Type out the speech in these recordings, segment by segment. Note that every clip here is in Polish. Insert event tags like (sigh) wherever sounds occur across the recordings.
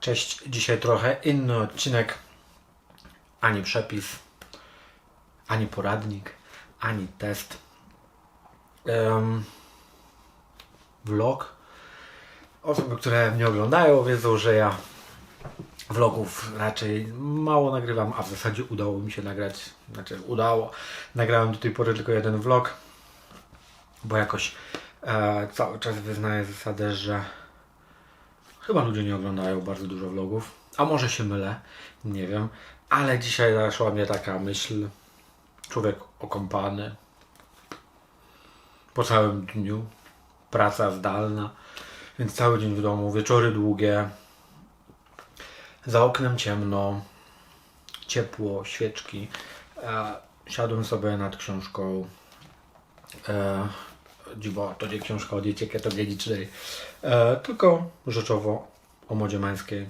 Cześć, dzisiaj trochę inny odcinek. Ani przepis, ani poradnik, ani test. Em, vlog. Osoby, które mnie oglądają, wiedzą, że ja vlogów raczej mało nagrywam, a w zasadzie udało mi się nagrać, znaczy udało. Nagrałem do tej pory tylko jeden vlog, bo jakoś e, cały czas wyznaję zasadę, że Chyba ludzie nie oglądają bardzo dużo vlogów, a może się mylę, nie wiem, ale dzisiaj zaszła mnie taka myśl, człowiek okąpany, po całym dniu, praca zdalna, więc cały dzień w domu, wieczory długie, za oknem ciemno, ciepło, świeczki, siadłem sobie nad książką, e, dziwo, to nie książka o diecie ketogenicznej, e, tylko rzeczowo o modzie męskiej,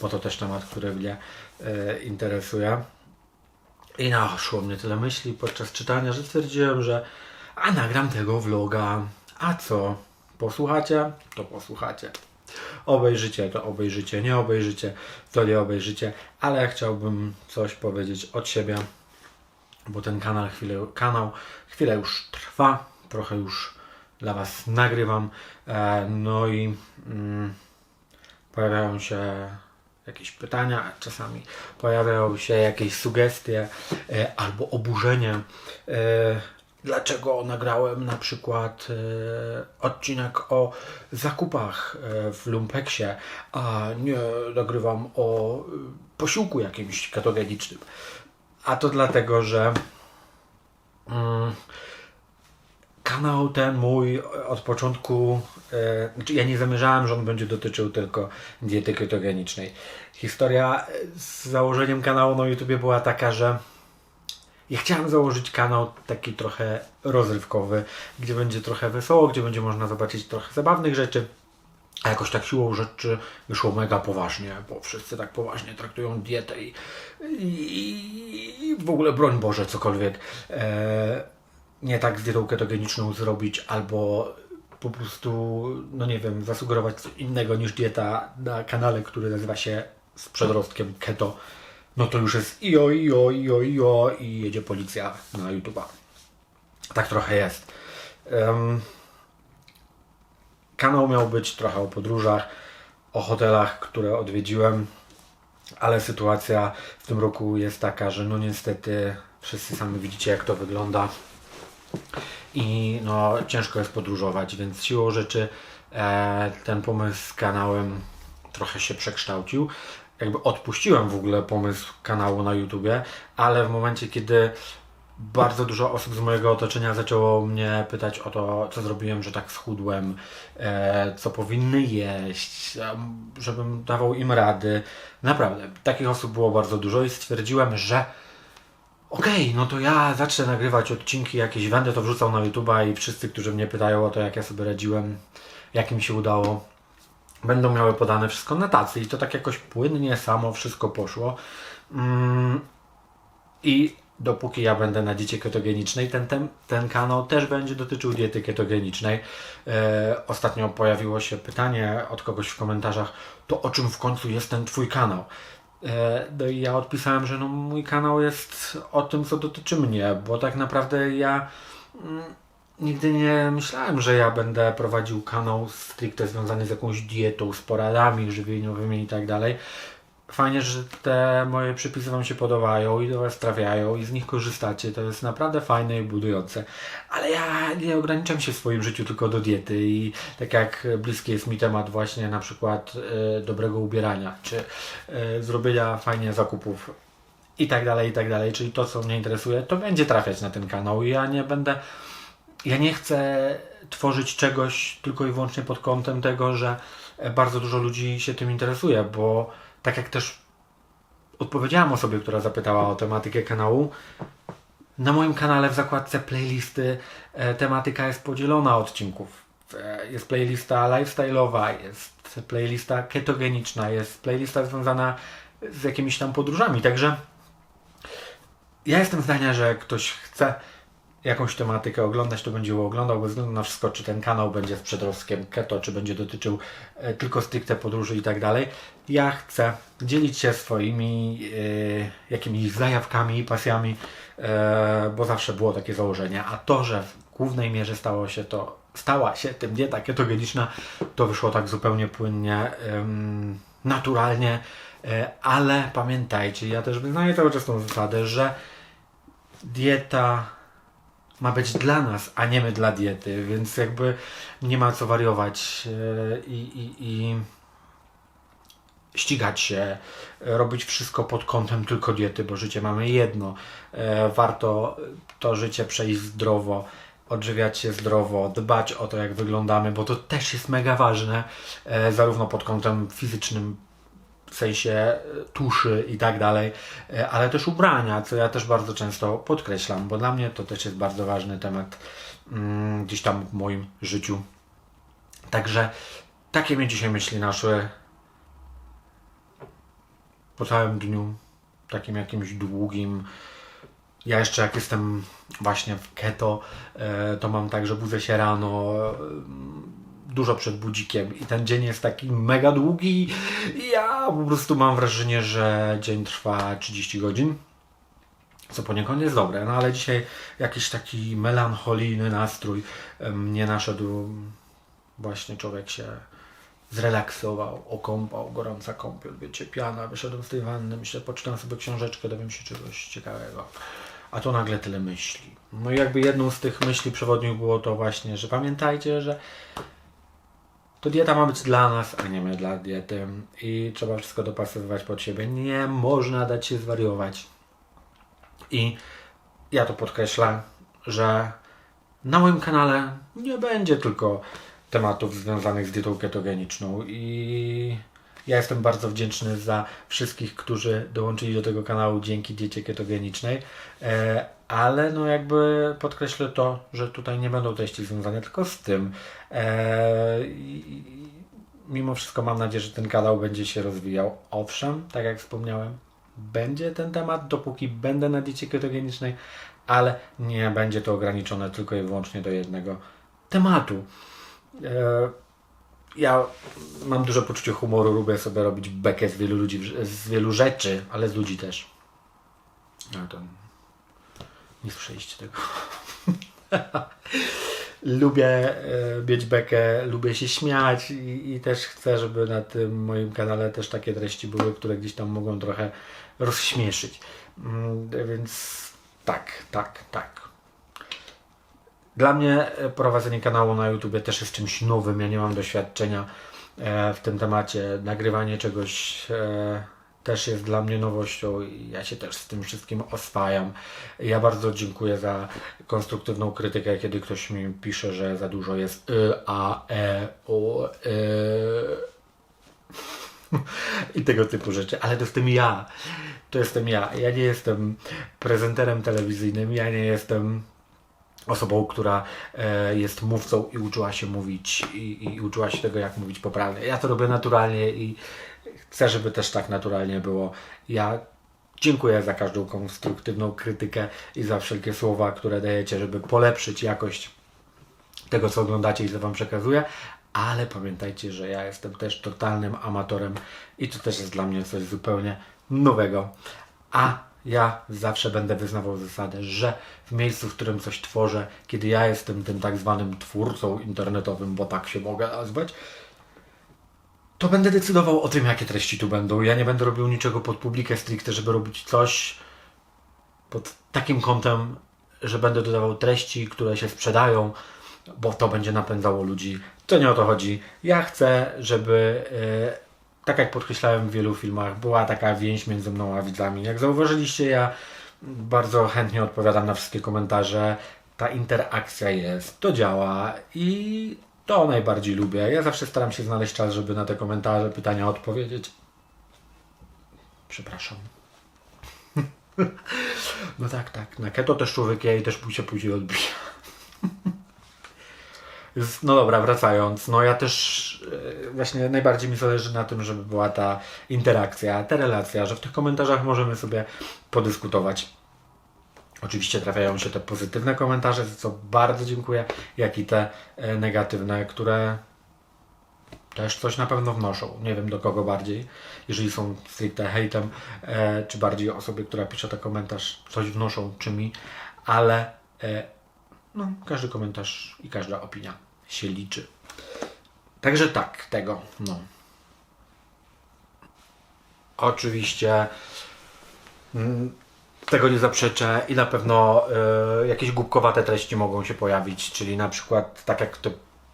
bo to też temat, który mnie e, interesuje. I naszło mnie tyle myśli podczas czytania, że stwierdziłem, że a nagram tego vloga, a co, posłuchacie? To posłuchacie. Obejrzycie, to obejrzycie, nie obejrzycie, to nie obejrzycie, ale chciałbym coś powiedzieć od siebie bo ten kanał chwilę, kanał chwilę już trwa, trochę już dla Was nagrywam. E, no i mm, pojawiają się jakieś pytania, czasami pojawiają się jakieś sugestie e, albo oburzenie. E, dlaczego nagrałem na przykład odcinek o zakupach w Lumpeksie, a nie nagrywam o posiłku jakimś katogenicznym. A to dlatego, że mm, kanał ten mój od początku, e, znaczy ja nie zamierzałem, że on będzie dotyczył tylko diety ketogenicznej. Historia z założeniem kanału na YouTubie była taka, że ja chciałem założyć kanał taki trochę rozrywkowy, gdzie będzie trochę wesoło, gdzie będzie można zobaczyć trochę zabawnych rzeczy. A jakoś tak siłą rzeczy wyszło mega poważnie, bo wszyscy tak poważnie traktują dietę i, i, i w ogóle broń Boże cokolwiek e, nie tak z dietą ketogeniczną zrobić albo po prostu, no nie wiem, zasugerować coś innego niż dieta na kanale, który nazywa się z przedrostkiem keto, no to już jest io, io, io, io i jedzie policja na YouTube'a. Tak trochę jest. Em, Kanał miał być trochę o podróżach, o hotelach, które odwiedziłem, ale sytuacja w tym roku jest taka, że no niestety wszyscy sami widzicie jak to wygląda i no ciężko jest podróżować, więc siłą rzeczy e, ten pomysł z kanałem trochę się przekształcił. Jakby odpuściłem w ogóle pomysł kanału na YouTubie, ale w momencie kiedy bardzo dużo osób z mojego otoczenia zaczęło mnie pytać o to, co zrobiłem, że tak schudłem, e, co powinny jeść, żebym dawał im rady. Naprawdę, takich osób było bardzo dużo i stwierdziłem, że okej, no to ja zacznę nagrywać odcinki jakieś, będę to wrzucał na YouTube'a i wszyscy, którzy mnie pytają o to, jak ja sobie radziłem, jak mi się udało, będą miały podane wszystko na tacy i to tak jakoś płynnie, samo wszystko poszło. Mm, i dopóki ja będę na diecie ketogenicznej, ten, ten, ten kanał też będzie dotyczył diety ketogenicznej. E, ostatnio pojawiło się pytanie od kogoś w komentarzach, to o czym w końcu jest ten Twój kanał? E, no i ja odpisałem, że no, mój kanał jest o tym, co dotyczy mnie, bo tak naprawdę ja mm, nigdy nie myślałem, że ja będę prowadził kanał stricte związany z jakąś dietą, z poradami żywieniowymi i tak dalej fajnie, że te moje przepisy Wam się podobają i do Was trafiają i z nich korzystacie. To jest naprawdę fajne i budujące. Ale ja nie ograniczam się w swoim życiu tylko do diety i tak jak bliski jest mi temat właśnie na przykład e, dobrego ubierania, czy e, zrobienia fajnie zakupów i tak dalej, i tak dalej. Czyli to, co mnie interesuje, to będzie trafiać na ten kanał i ja nie będę ja nie chcę tworzyć czegoś tylko i wyłącznie pod kątem tego, że bardzo dużo ludzi się tym interesuje, bo tak jak też odpowiedziałam osobie, która zapytała o tematykę kanału, na moim kanale w zakładce playlisty e, tematyka jest podzielona odcinków. E, jest playlista lifestyle'owa, jest playlista ketogeniczna, jest playlista związana z jakimiś tam podróżami, także ja jestem zdania, że ktoś chce jakąś tematykę oglądać, to będzie ją oglądał, bez względu na wszystko, czy ten kanał będzie z przedrostkiem keto, czy będzie dotyczył e, tylko stricte podróży i tak dalej. Ja chcę dzielić się swoimi e, jakimiś zajawkami, pasjami, e, bo zawsze było takie założenie, a to, że w głównej mierze stało się to, stała się tym dieta ketogeniczna, to wyszło tak zupełnie płynnie, naturalnie, ale pamiętajcie, ja też wyznaję cały czas tą zasadę, że dieta ma być dla nas, a nie my dla diety, więc jakby nie ma co wariować e, i, i, i ścigać się, robić wszystko pod kątem tylko diety, bo życie mamy jedno. E, Warto to życie przejść zdrowo, odżywiać się zdrowo, dbać o to, jak wyglądamy, bo to też jest mega ważne, e, zarówno pod kątem fizycznym, w sensie e, tuszy i tak dalej, e, ale też ubrania, co ja też bardzo często podkreślam, bo dla mnie to też jest bardzo ważny temat mm, gdzieś tam w moim życiu. Także takie mnie dzisiaj myśli naszły po całym dniu, takim jakimś długim. Ja jeszcze jak jestem właśnie w keto, e, to mam tak, że budzę się rano dużo przed budzikiem i ten dzień jest taki mega długi ja po prostu mam wrażenie, że dzień trwa 30 godzin. Co poniekąd jest dobre, no ale dzisiaj jakiś taki melancholijny nastrój mnie naszedł. Właśnie człowiek się zrelaksował, okąpał, gorąca kąpiel, wiecie, piana, wyszedłem z tej wanny, myślę, poczytam sobie książeczkę, dowiem się czegoś ciekawego. A to nagle tyle myśli. No i jakby jedną z tych myśli przewodnich było to właśnie, że pamiętajcie, że to dieta ma być dla nas, a nie my dla diety. I trzeba wszystko dopasowywać pod siebie. Nie można dać się zwariować. I ja to podkreślam, że na moim kanale nie będzie tylko tematów związanych z dietą ketogeniczną i ja jestem bardzo wdzięczny za wszystkich, którzy dołączyli do tego kanału dzięki diecie ketogenicznej, e, ale no jakby podkreślę to, że tutaj nie będą treści związane tylko z tym. E, Mimo wszystko mam nadzieję, że ten kanał będzie się rozwijał. Owszem, tak jak wspomniałem, będzie ten temat, dopóki będę na diecie ketogenicznej, ale nie będzie to ograniczone tylko i wyłącznie do jednego tematu. Ja mam duże poczucie humoru, lubię sobie robić bekę z wielu ludzi, z wielu rzeczy, ale z ludzi też. No to nie słyszeliście tego. (laughs) lubię e, mieć bekę, lubię się śmiać i, i też chcę, żeby na tym moim kanale też takie treści były, które gdzieś tam mogą trochę rozśmieszyć. Mm, Więc tak, tak, tak. Dla mnie e, prowadzenie kanału na YouTube też jest czymś nowym. Ja nie mam doświadczenia e, w tym temacie. Nagrywanie czegoś e, też jest dla mnie nowością i ja się też z tym wszystkim oswajam. Ja bardzo dziękuję za konstruktywną krytykę, kiedy ktoś mi pisze, że za dużo jest y, a, e, o, y, (laughs) i tego typu rzeczy, ale to jestem ja. To jestem ja. Ja nie jestem prezenterem telewizyjnym, ja nie jestem osobą, która e, jest mówcą i uczyła się mówić i, i uczyła się tego, jak mówić poprawnie. Ja to robię naturalnie i chcę, żeby też tak naturalnie było. Ja dziękuję za każdą konstruktywną krytykę i za wszelkie słowa, które dajecie, żeby polepszyć jakość tego, co oglądacie i co Wam przekazuję, ale pamiętajcie, że ja jestem też totalnym amatorem i to też jest dla mnie coś zupełnie nowego. A ja zawsze będę wyznawał zasadę, że w miejscu, w którym coś tworzę, kiedy ja jestem tym tak zwanym twórcą internetowym, bo tak się mogę nazwać, to będę decydował o tym, jakie treści tu będą. Ja nie będę robił niczego pod publikę stricte, żeby robić coś pod takim kątem, że będę dodawał treści, które się sprzedają, bo to będzie napędzało ludzi. To nie o to chodzi. Ja chcę, żeby, e, tak jak podkreślałem w wielu filmach, była taka więź między mną a widzami. Jak zauważyliście, ja bardzo chętnie odpowiadam na wszystkie komentarze. Ta interakcja jest, to działa i to najbardziej lubię. Ja zawsze staram się znaleźć czas, żeby na te komentarze, pytania odpowiedzieć. Przepraszam. (laughs) No tak, tak. Na keto też człowiek je i też się później odbija. (laughs) No dobra, wracając. No ja też e, właśnie najbardziej mi zależy na tym, żeby była ta interakcja, ta relacja, że w tych komentarzach możemy sobie podyskutować. Oczywiście trafiają się te pozytywne komentarze, za co bardzo dziękuję, jak i te e, negatywne, które też coś na pewno wnoszą. Nie wiem do kogo bardziej, jeżeli są stricte hejtem, e, czy bardziej osobie, która pisze ten komentarz, coś wnoszą, czy mi, ale no, każdy komentarz i każda opinia się liczy. Także tak, tego, no. Oczywiście mm, tego nie zaprzeczę i na pewno e, jakieś głupkowate treści mogą się pojawić, czyli na przykład tak jak to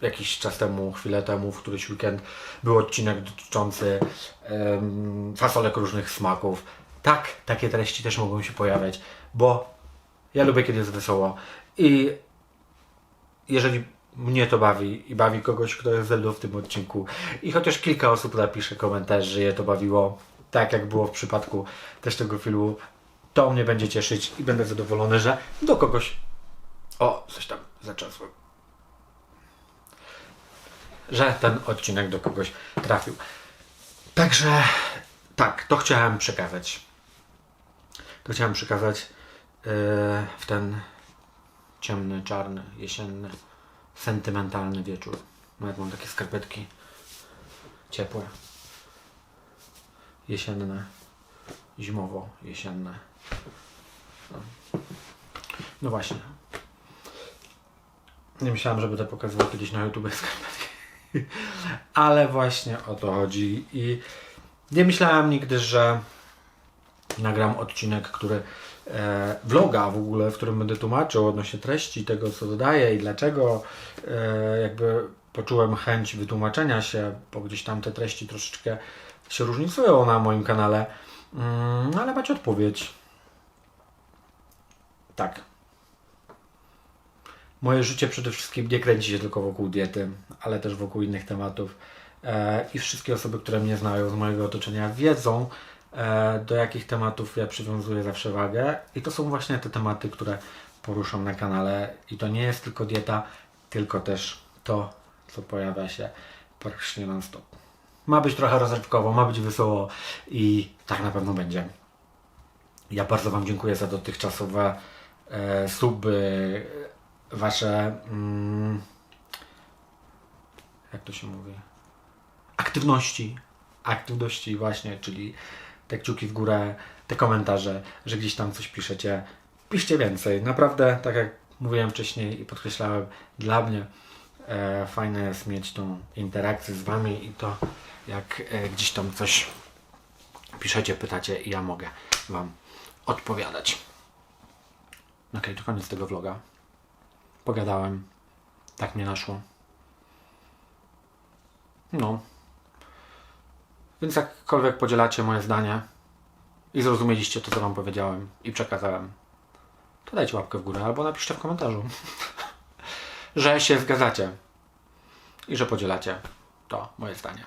jakiś czas temu, chwilę temu, w któryś weekend był odcinek dotyczący em, fasolek różnych smaków. Tak, takie treści też mogą się pojawiać, bo ja lubię kiedy jest wesoło i jeżeli mnie to bawi i bawi kogoś, kto jest ze mną w tym odcinku i chociaż kilka osób napisze komentarz, że je to bawiło, tak jak było w przypadku też tego filmu, to mnie będzie cieszyć i będę zadowolony, że do kogoś o, coś tam zaczasłem. Że ten odcinek do kogoś trafił. Także tak, to chciałem przekazać. To chciałem przekazać yy, w ten ciemny, czarny, jesienny, sentymentalny wieczór. Nawet mam takie skarpetki ciepłe, jesienne, zimowo, jesienne. No, no właśnie. Nie myślałem, że będę pokazywał kiedyś na YouTube skarpetki. (laughs) Ale właśnie o to chodzi. I nie myślałem nigdy, że nagram odcinek, który vloga w ogóle, w którym będę tłumaczył odnośnie treści tego, co dodaję i dlaczego e, jakby poczułem chęć wytłumaczenia się, bo gdzieś tam te treści troszeczkę się różnicują na moim kanale. Mm, ale macie odpowiedź. Tak. Moje życie przede wszystkim nie kręci się tylko wokół diety, ale też wokół innych tematów. E, I wszystkie osoby, które mnie znają z mojego otoczenia, wiedzą, e, do jakich tematów ja przywiązuję zawsze wagę. I to są właśnie te tematy, które poruszam na kanale. I to nie jest tylko dieta, tylko też to, co pojawia się praktycznie non-stop. Ma być trochę rozrywkowo, ma być wesoło i tak na pewno będzie. Ja bardzo Wam dziękuję za dotychczasowe e, suby, Wasze. Mm, jak to się mówi? Aktywności. Aktywności, właśnie, czyli te kciuki w górę, te komentarze, że gdzieś tam coś piszecie. Piszcie więcej. Naprawdę, tak jak mówiłem wcześniej i podkreślałem, dla mnie e, fajne jest mieć tą interakcję z Wami i to, jak e, gdzieś tam coś piszecie, pytacie i ja mogę Wam odpowiadać. Okej, to koniec tego vloga. Pogadałem. Tak mnie naszło. No. Więc jakkolwiek podzielacie moje zdanie i zrozumieliście to, co Wam powiedziałem i przekazałem, to dajcie łapkę w górę albo napiszcie w komentarzu, (laughs) że się zgadzacie i że podzielacie to moje zdanie.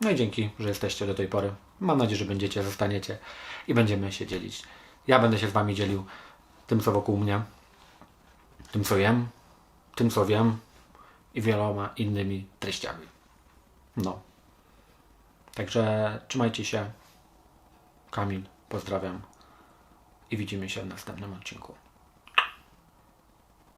No i dzięki, że jesteście do tej pory. Mam nadzieję, że będziecie, zostaniecie i będziemy się dzielić. Ja będę się z Wami dzielił tym, co wokół mnie, tym, co jem, tym, co wiem i wieloma innymi treściami. No. Także trzymajcie się. Kamil, pozdrawiam i widzimy się w następnym odcinku.